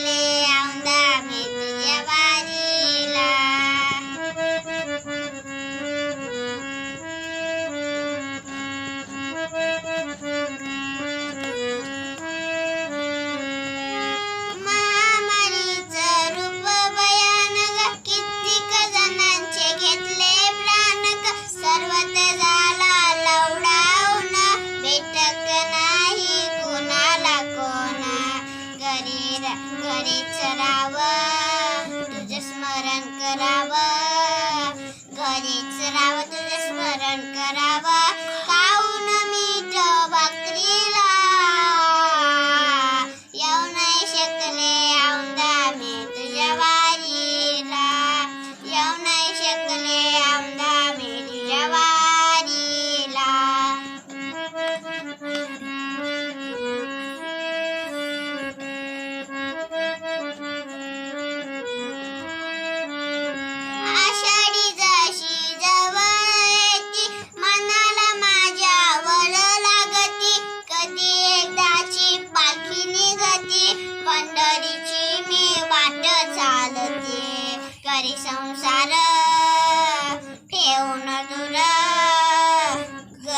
ಮೇಲೆ कडे चरावं तुझं स्मरण करावं. घरी चरावं तुझं स्मरण करावं.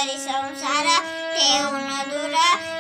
Hari Samsara Teuna Dura